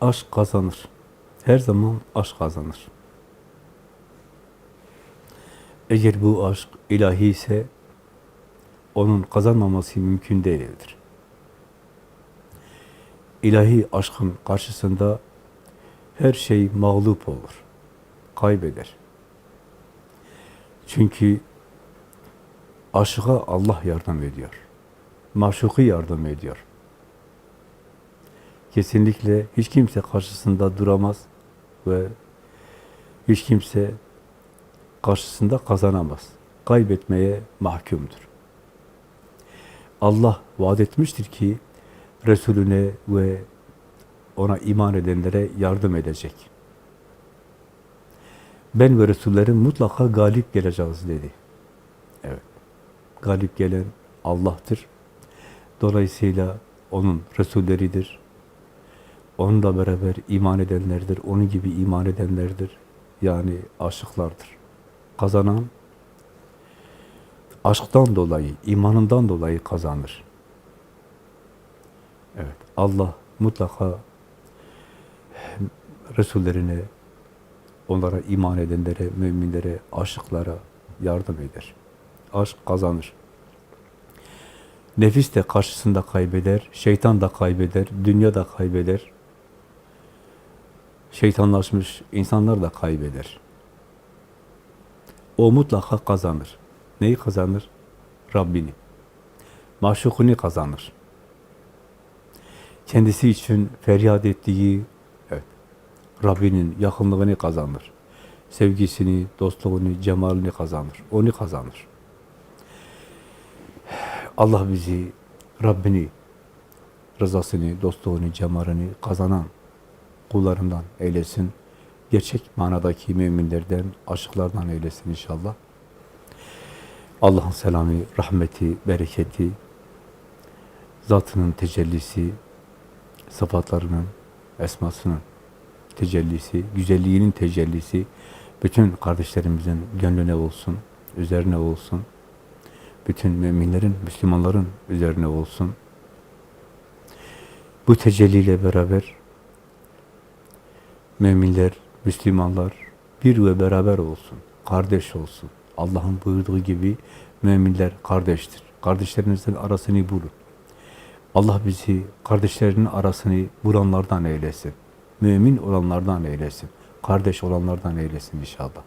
aşk kazanır. Her zaman aşk kazanır. Eğer bu aşk ilahi ise onun kazanmaması mümkün değildir. İlahi aşkın karşısında her şey mağlup olur, kaybeder. Çünkü aşığa Allah yardım ediyor. Maşuku yardım ediyor. Kesinlikle hiç kimse karşısında duramaz ve hiç kimse karşısında kazanamaz. Kaybetmeye mahkumdur. Allah vaat etmiştir ki Resulüne ve ona iman edenlere yardım edecek. Ben ve Resullerim mutlaka galip geleceğiz dedi. Evet. Galip gelen Allah'tır. Dolayısıyla onun Resulleridir. Onunla beraber iman edenlerdir. Onun gibi iman edenlerdir. Yani aşıklardır. Kazanan aşktan dolayı, imanından dolayı kazanır. Evet, Allah mutlaka Resullerine, onlara iman edenlere, müminlere, aşıklara yardım eder. Aşk kazanır. Nefis de karşısında kaybeder, şeytan da kaybeder, dünya da kaybeder. Şeytanlaşmış insanlar da kaybeder. O mutlaka kazanır. Neyi kazanır? Rabbini. Maşukunu kazanır. Kendisi için feryat ettiği evet, Rabbinin yakınlığını kazanır. Sevgisini, dostluğunu, cemalini kazanır. Onu kazanır. Allah bizi Rabbini, rızasını, dostluğunu, cemalini kazanan kullarından eylesin. Gerçek manadaki müminlerden, aşıklardan eylesin inşallah. Allah'ın selamı, rahmeti, bereketi, zatının tecellisi, sıfatlarının, esmasının tecellisi, güzelliğinin tecellisi bütün kardeşlerimizin gönlüne olsun, üzerine olsun. Bütün müminlerin, Müslümanların üzerine olsun. Bu tecelliyle beraber müminler, Müslümanlar bir ve beraber olsun, kardeş olsun. Allah'ın buyurduğu gibi müminler kardeştir. Kardeşlerinizin arasını bulun. Allah bizi kardeşlerinin arasını bulanlardan eylesin. Mümin olanlardan eylesin. Kardeş olanlardan eylesin inşallah.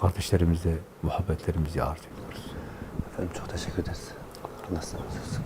Kardeşlerimize muhabbetlerimizi arz ediyoruz. Efendim çok teşekkür ederiz. Allah razı olsun.